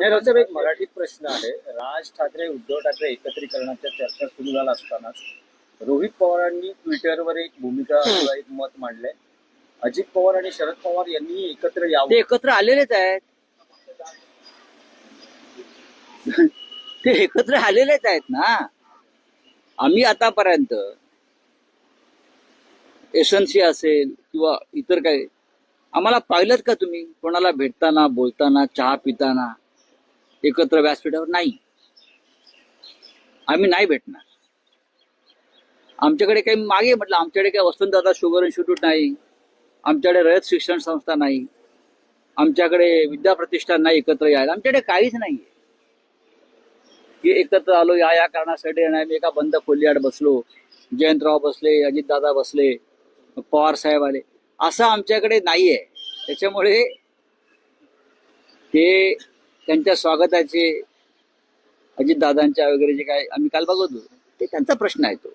एक मराठीत प्रश्न आहे. राज ठाकरे उद्धव ठाकरे एकत्रीकरणाच्या चर्चा सुरू झाला असतानाच रोहित पवारांनी ट्विटरवर एक भूमिका किंवा एक मत मांडलंय. अजित पवार आणि शरद पवार यांनी एकत्र ते यावं एकत्र आलेलेच आहेत. ते एकत्र आलेलेच आहेत ना. आम्ही आतापर्यंत एसएनसी असेल किंवा इतर काही आम्हाला पाहिलं का तुम्ही? कोणाला भेटताना बोलताना चहा पिताना? एकत्र व्यासपीठावर नाही. आम्ही नाही भेटणार. आमच्याकडे काही मागे म्हटलं आमच्याकडे काही वसंतदादा शुगर इन्स्टिट्यूट नाही. आमच्याकडे रयत शिक्षण संस्था नाही. आमच्याकडे विद्या प्रतिष्ठान नाही एकत्र यायला. आमच्याकडे काहीच नाहीये. की एकत्र आलो या या कारणासाठी आम्ही एका बंद खोलीआड बसलो. जयंतराव बसले अजितदादा बसले पवार साहेब आले. असं आमच्याकडे नाहीये. त्याच्यामुळे ते त्यांच्या स्वागताचे अजितदादांच्या वगैरे जे काय आम्ही काल बघत होतो ते त्यांचा प्रश्न आहे तो.